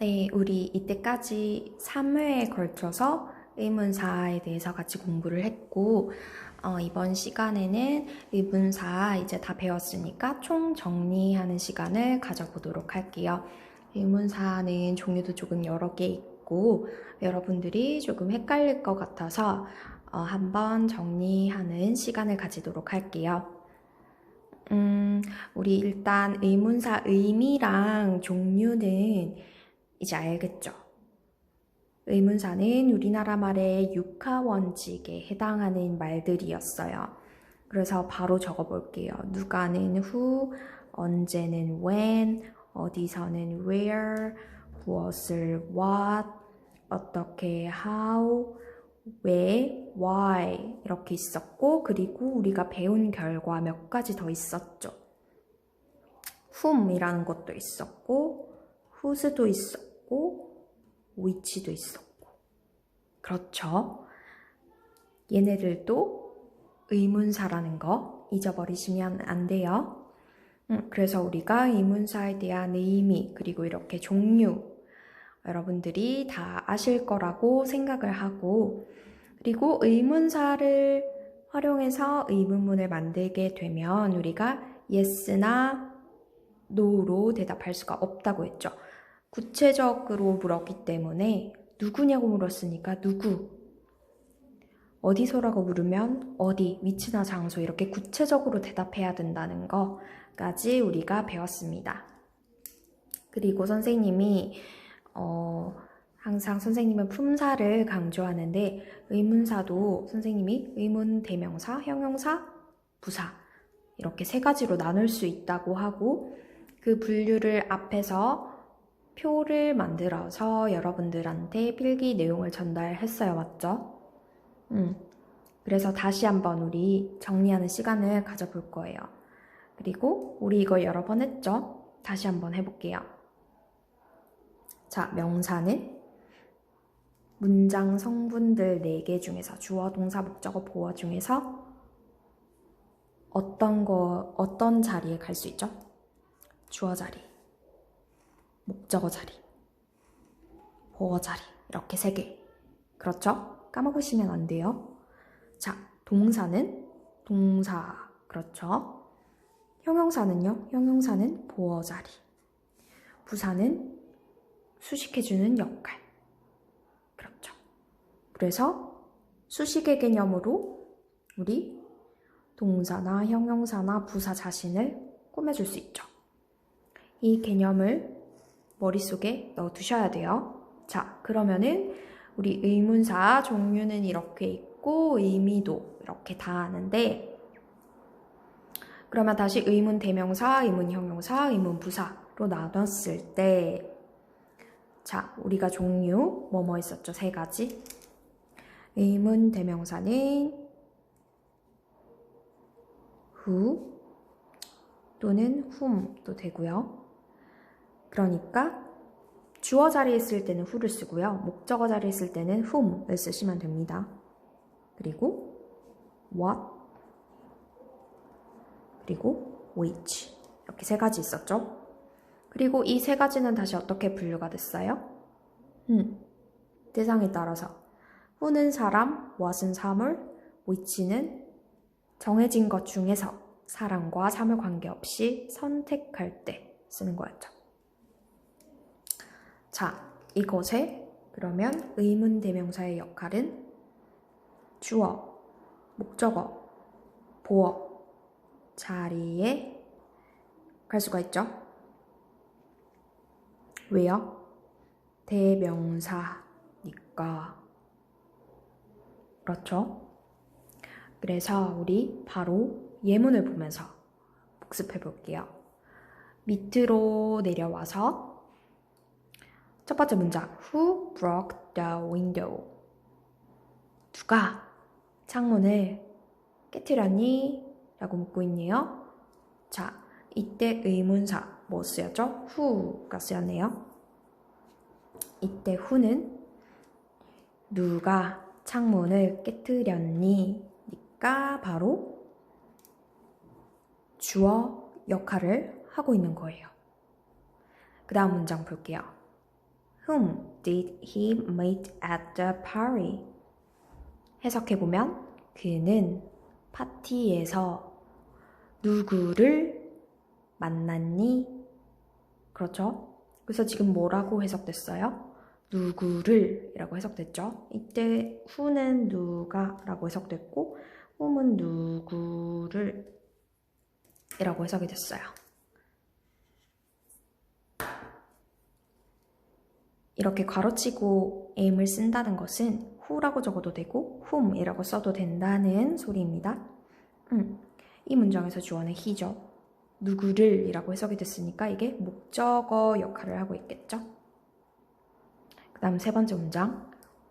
네, 우리 이때까지 3회에 걸쳐서 의문사에 대해서 같이 공부를 했고, 어, 이번 시간에는 의문사 이제 다 배웠으니까 총 정리하는 시간을 가져보도록 할게요. 의문사는 종류도 조금 여러 개 있고, 여러분들이 조금 헷갈릴 것 같아서 어, 한번 정리하는 시간을 가지도록 할게요. 음, 우리 일단 의문사 의미랑 종류는 이제 알겠죠? 의문사는 우리나라 말의 육하 원칙에 해당하는 말들이었어요. 그래서 바로 적어볼게요. 누가는 who, 언제는 when, 어디서는 where, 무엇을 what, 어떻게 how, 왜, why 이렇게 있었고 그리고 우리가 배운 결과 몇 가지 더 있었죠. whom이라는 것도 있었고 whose도 있었고 which도 있었고 그렇죠. 얘네들도 의문사라는 거 잊어버리시면 안 돼요. 음, 그래서 우리가 의문사에 대한 의미 그리고 이렇게 종류 여러분들이 다 아실 거라고 생각을 하고 그리고 의문사를 활용해서 의문문을 만들게 되면 우리가 yes나 no로 대답할 수가 없다고 했죠. 구체적으로 물었기 때문에 누구냐고 물었으니까 누구 어디서라고 물으면 어디, 위치나 장소 이렇게 구체적으로 대답해야 된다는 거까지 우리가 배웠습니다. 그리고 선생님이 어, 항상 선생님은 품사를 강조하는데 의문사도 선생님이 의문 대명사, 형용사, 부사 이렇게 세 가지로 나눌 수 있다고 하고 그 분류를 앞에서 표를 만들어서 여러분들한테 필기 내용을 전달했어요. 맞죠? 음. 그래서 다시 한번 우리 정리하는 시간을 가져볼 거예요. 그리고 우리 이거 여러 번 했죠? 다시 한번 해볼게요. 자, 명사는 문장 성분들 4개 중에서 주어, 동사, 목적어, 보어 중에서 어떤 거, 어떤 자리에 갈 수 있죠? 주어 자리, 목적어 자리, 보어 자리, 이렇게 세 개. 그렇죠? 까먹으시면 안 돼요. 자, 동사는 동사, 그렇죠? 형용사는요? 형용사는 보어 자리. 부사는 수식해주는 역할. 그렇죠. 그래서 수식의 개념으로 우리 동사나 형용사나 부사 자신을 꾸며줄 수 있죠. 이 개념을 머릿속에 넣어두셔야 돼요. 자, 그러면은 우리 의문사 종류는 이렇게 있고 의미도 이렇게 다 아는데 그러면 다시 의문 대명사, 의문 형용사, 의문 부사로 나눴을 때 자, 우리가 종류 뭐뭐 있었죠? 세 가지. 의문 대명사는 who 또는 whom도 되고요. 그러니까 주어 자리에 쓸 때는 who를 쓰고요. 목적어 자리에 쓸 때는 whom을 쓰시면 됩니다. 그리고 what 그리고 which 이렇게 세 가지 있었죠. 그리고 이 세 가지는 다시 어떻게 분류가 됐어요? 음, 대상에 따라서 who는 사람, what은 사물, which는 정해진 것 중에서 사람과 사물 관계없이 선택할 때 쓰는 거였죠. 자, 이것에 그러면 의문 대명사의 역할은 주어, 목적어, 보어 자리에 갈 수가 있죠. 왜요? 대명사니까. 그렇죠? 그래서 우리 바로 예문을 보면서 복습해 볼게요. 밑으로 내려와서 첫 번째 문장 Who broke the window? 누가 창문을 깨뜨렸니? 라고 묻고 있네요. 자, 이때 의문사 뭐 쓰였죠? who가 쓰였네요. 이때 who는 누가 창문을 깨뜨렸니? 니까 바로 주어 역할을 하고 있는 거예요. 그 다음 문장 볼게요. Whom did he meet at the party? 해석해보면 그는 파티에서 누구를 만났니? 그렇죠? 그래서 지금 뭐라고 해석됐어요? 누구를 이라고 해석됐죠? 이때 who는 누가 라고 해석됐고 whom은 누구를 이라고 해석이 됐어요. 이렇게 괄호치고 aim을 쓴다는 것은 who라고 적어도 되고 whom이라고 써도 된다는 소리입니다. 음, 이 문장에서 주어는 he죠. 누구를 이라고 해석이 됐으니까 이게 목적어 역할을 하고 있겠죠. 그 다음 세 번째 문장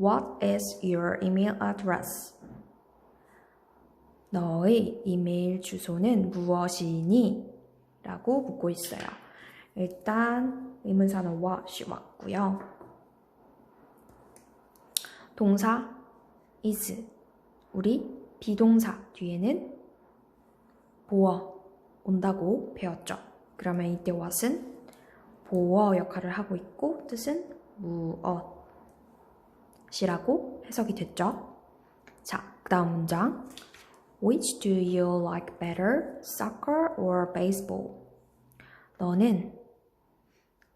What is your email address? 너의 이메일 주소는 무엇이니? 라고 묻고 있어요. 일단 의문사는 what이 왔고요. 동사 is 우리 비동사 뒤에는 보어 온다고 배웠죠. 그러면 이때 what은 보어 역할을 하고 있고 뜻은 무엇이라고 해석이 됐죠. 자, 그 다음 문장 Which do you like better, soccer or baseball? 너는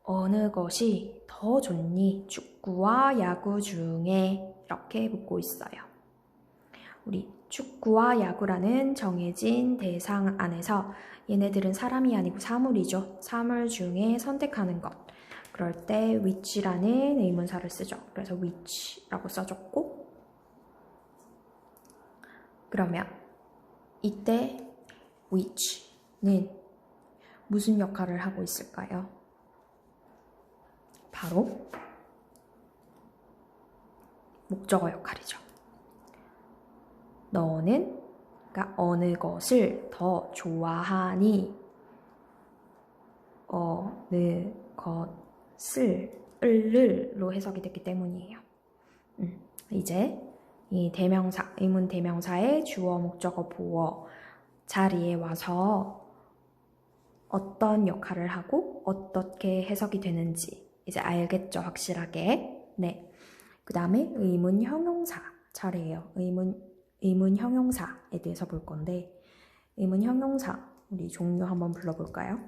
어느 것이 더 좋니? 축구와 야구 중에 이렇게 묻고 있어요. 우리 축구와 야구라는 정해진 대상 안에서 얘네들은 사람이 아니고 사물이죠. 사물 중에 선택하는 것. 그럴 때 which라는 의문사를 쓰죠. 그래서 which라고 써줬고 그러면 이때 which는 무슨 역할을 하고 있을까요? 바로 목적어 역할이죠. 너는 그러니까 어느 것을 더 좋아하니 어느 것을 을로 해석이 됐기 때문이에요. 음, 이제 이 대명사, 의문 대명사의 주어, 목적어, 보어 자리에 와서 어떤 역할을 하고 어떻게 해석이 되는지 이제 알겠죠, 확실하게. 네. 그 다음에 의문 형용사 차례예요. 의문, 의문 형용사에 대해서 볼 건데, 의문 형용사, 우리 종류 한번 불러볼까요?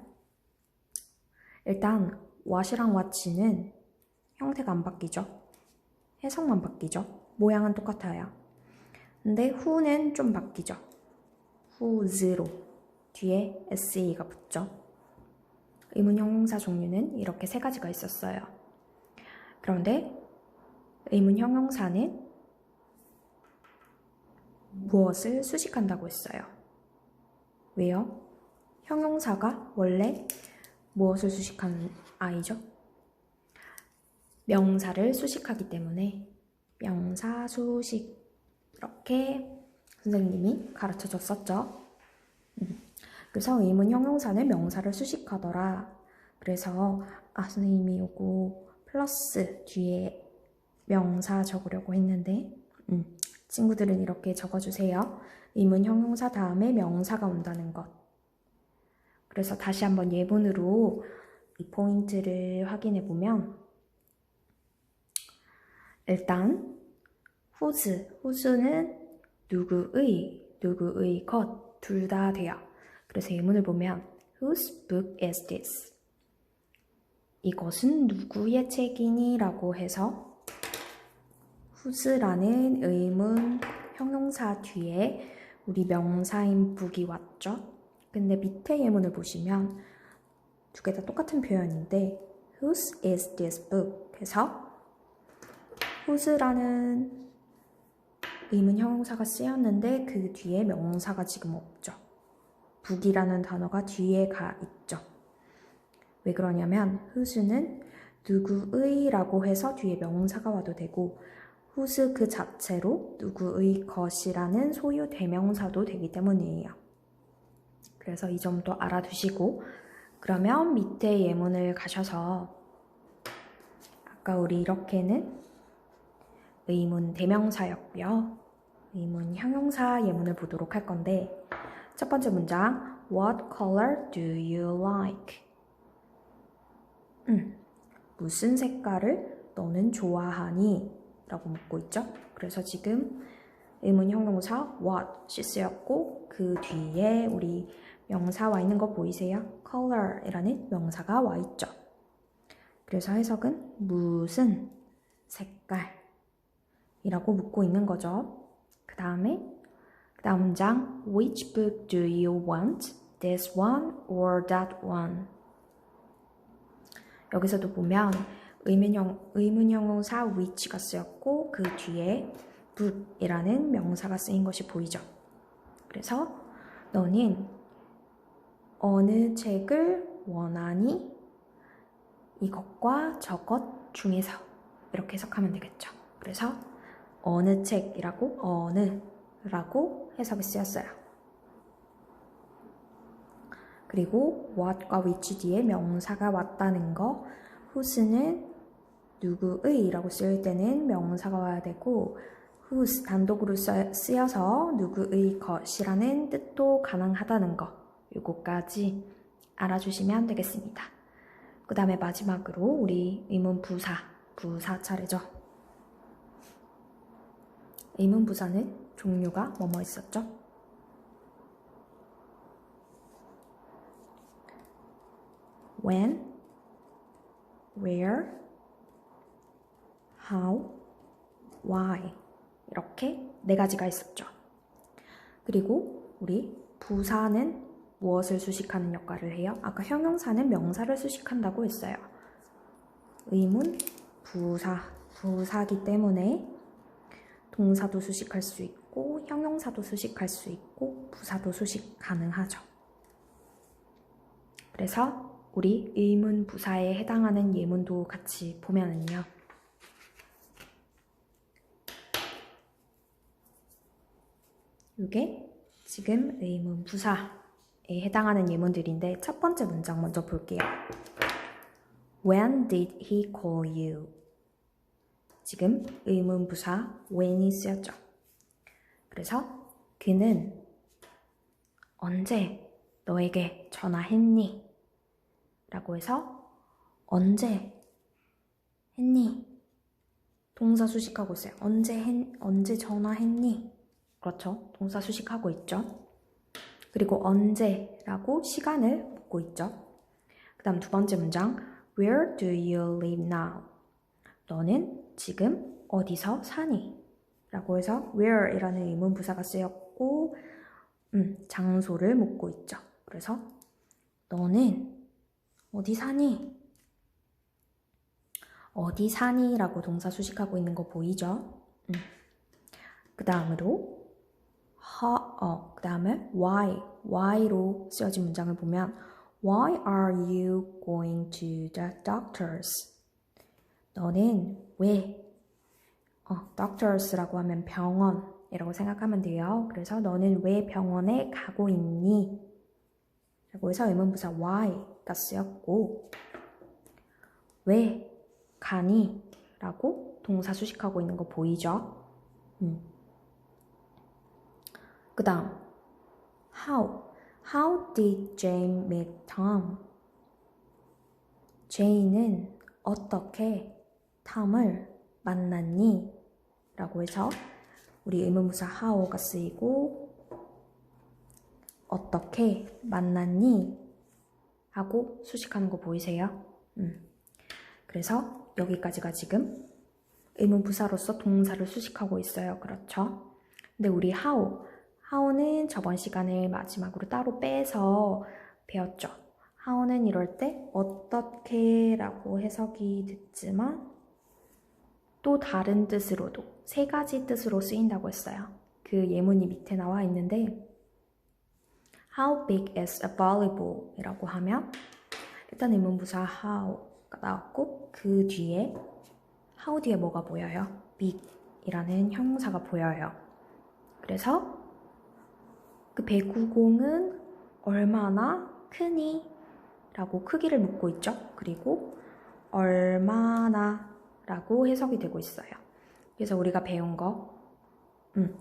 일단, what이랑 what는 형태가 안 바뀌죠? 해석만 바뀌죠? 모양은 똑같아요. 근데 who는 좀 바뀌죠? who's로 뒤에 se가 붙죠? 의문 형용사 종류는 이렇게 세 가지가 있었어요. 그런데 의문 형용사는 무엇을 수식한다고 했어요. 왜요? 형용사가 원래 무엇을 수식하는 아이죠? 명사를 수식하기 때문에 명사 수식 이렇게 선생님이 가르쳐 줬었죠. 음. 그래서 의문 형용사는 명사를 수식하더라. 그래서 아 선생님이 요거 플러스 뒤에 명사 적으려고 했는데 음, 친구들은 이렇게 적어주세요. 의문 형용사 다음에 명사가 온다는 것. 그래서 다시 한번 예문으로 이 포인트를 확인해 보면 일단 whose, whose는 누구의, 누구의 것 둘 다 돼요. 그래서 예문을 보면 Whose book is this? 이것은 누구의 책이니? 라고 해서 whose라는 의문 형용사 뒤에 우리 명사인 book이 왔죠? 근데 밑에 예문을 보시면 두 개 다 똑같은 표현인데 Whose is this book? 해서 whose라는 의문 형용사가 쓰였는데 그 뒤에 명사가 지금 없죠. 북이라는 단어가 뒤에 가 있죠. 왜 그러냐면 whose는 누구의라고 해서 뒤에 명사가 와도 되고 whose 그 자체로 누구의 것이라는 소유 대명사도 되기 때문이에요. 그래서 이 점도 알아두시고 그러면 밑에 예문을 가셔서 아까 우리 이렇게는 의문 대명사였고요. 의문 형용사 예문을 보도록 할 건데 첫 번째 문장 What color do you like? 음, 무슨 색깔을 너는 좋아하니? 라고 묻고 있죠. 그래서 지금 의문 형용사 what이 쓰였고 그 뒤에 우리 명사 와 있는 거 보이세요? color이라는 명사가 와 있죠. 그래서 해석은 무슨 색깔 이라고 묻고 있는 거죠. 그 다음에 그 다음 문장 Which book do you want? This one or that one? 여기서도 보면 의문형, 의문형용사 which가 쓰였고 그 뒤에 book이라는 명사가 쓰인 것이 보이죠. 그래서 너는 어느 책을 원하니? 이것과 저것 중에서 이렇게 해석하면 되겠죠. 그래서 어느 책이라고 어느 라고 해석이 쓰였어요. 그리고 what과 which 뒤에 명사가 왔다는 거 whose는 누구의 라고 쓰일 때는 명사가 와야 되고 whose 단독으로 쓰여서 누구의 것이라는 뜻도 가능하다는 거 요거까지 알아주시면 되겠습니다. 그 다음에 마지막으로 우리 의문 부사, 부사 차례죠. 의문 부사는 종류가 뭐뭐 있었죠? when, where, how, why 이렇게 네 가지가 있었죠. 그리고 우리 부사는 무엇을 수식하는 역할을 해요? 아까 형용사는 명사를 수식한다고 했어요. 의문, 부사, 부사기 때문에 동사도 수식할 수 있고 형용사도 수식할 수 있고 부사도 수식 가능하죠. 그래서 우리 의문 부사에 해당하는 예문도 같이 보면은요. 이게 지금 의문 부사에 해당하는 예문들인데 첫 번째 문장 먼저 볼게요. When did he call you? 지금 의문 부사 when이 쓰였죠. 그래서 그는 언제 너에게 전화했니? 라고 해서 언제 했니? 동사 수식하고 있어요. 언제 했, 언제 전화했니? 그렇죠. 동사 수식하고 있죠. 그리고 언제라고 시간을 묻고 있죠. 그 다음 두 번째 문장 Where do you live now? 너는 지금 어디서 사니? 라고 해서 where이라는 의문 부사가 쓰였고 음, 장소를 묻고 있죠. 그래서 너는 어디 사니? 어디 사니? 라고 동사 수식하고 있는 거 보이죠? 음. 그 다음으로 how, 어, 그 다음에 why, why로 쓰여진 문장을 보면 Why are you going to the doctors? 너는 왜 어, doctors라고 하면 병원이라고 생각하면 돼요. 그래서 너는 왜 병원에 가고 있니? 라고 해서 의문부사 why가 쓰였고 왜 가니? 라고 동사 수식하고 있는 거 보이죠? 음. 그 다음 how How did Jane meet Tom? 제이는 어떻게 탐을 만났니? 라고 해서 우리 의문부사 how가 쓰이고 어떻게 만났니? 하고 수식하는 거 보이세요? 음. 그래서 여기까지가 지금 의문부사로서 동사를 수식하고 있어요. 그렇죠? 근데 우리 how, how는 저번 시간을 마지막으로 따로 빼서 배웠죠. how는 이럴 때 어떻게 라고 해석이 됐지만 또 다른 뜻으로도 세 가지 뜻으로 쓰인다고 했어요. 그 예문이 밑에 나와 있는데 How big is a volleyball? 이라고 하면 일단 의문부사 how가 나왔고 그 뒤에 how 뒤에 뭐가 보여요? big 이라는 형용사가 보여요. 그래서 그 배구공은 얼마나 크니? 라고 크기를 묻고 있죠. 그리고 얼마나 라고 해석이 되고 있어요. 그래서 우리가 배운 거, 음,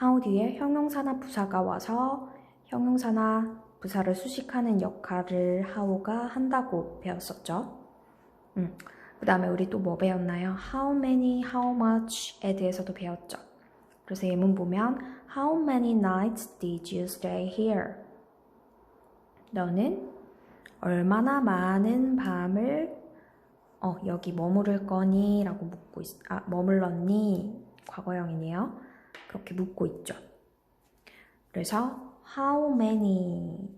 how 뒤에 형용사나 부사가 와서 형용사나 부사를 수식하는 역할을 how가 한다고 배웠었죠. 음, 그 다음에 우리 또 뭐 배웠나요? How many, how much에 대해서도 배웠죠. 그래서 예문 보면 How many nights did you stay here? 너는 얼마나 많은 밤을 어, 여기 머무를 거니? 라고 묻고 있, 아, 머물렀니? 과거형이네요. 그렇게 묻고 있죠. 그래서 how many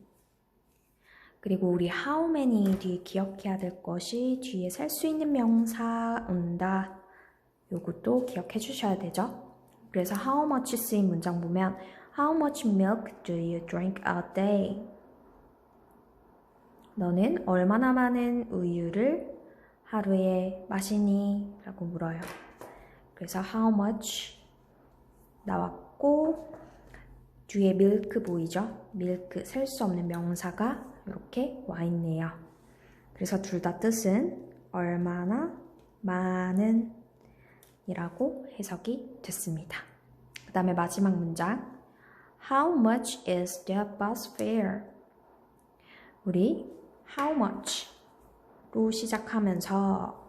그리고 우리 how many 뒤에 기억해야 될 것이 뒤에 살수 있는 명사 온다. 요것도 기억해 주셔야 되죠. 그래서 how much 쓰인 문장 보면 how much milk do you drink a day? 너는 얼마나 많은 우유를 하루에 마시니? 라고 물어요. 그래서 how much 나왔고 뒤에 밀크 보이죠? 밀크 셀 수 없는 명사가 이렇게 와 있네요. 그래서 둘 다 뜻은 얼마나 많은 이라고 해석이 됐습니다. 그 다음에 마지막 문장 How much is the bus fare? 우리 how much 로 시작하면서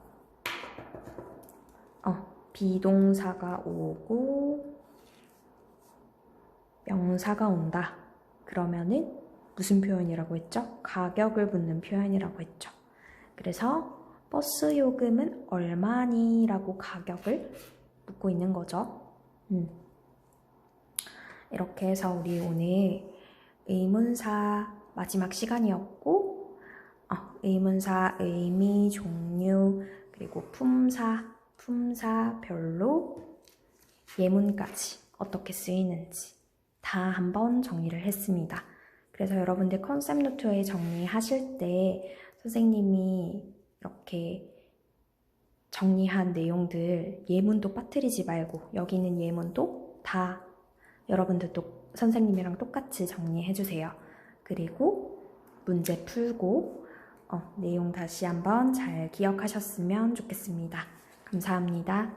어, 비동사가 오고 명사가 온다. 그러면은 무슨 표현이라고 했죠? 가격을 묻는 표현이라고 했죠. 그래서 버스 요금은 얼마니? 라고 가격을 묻고 있는 거죠. 음. 이렇게 해서 우리 오늘 의문사 마지막 시간이었고, 어, 의문사, 의미, 종류, 그리고 품사, 품사, 별로, 예문까지 어떻게 쓰이는지 다 한번 정리를 했습니다. 그래서 여러분들 컨셉 노트에 정리하실 때 선생님이 이렇게 정리한 내용들 예문도 빠뜨리지 말고 여기 있는 예문도 다 여러분들도 선생님이랑 똑같이 정리해 주세요. 그리고 문제 풀고 어, 내용 다시 한번 잘 기억하셨으면 좋겠습니다. 감사합니다.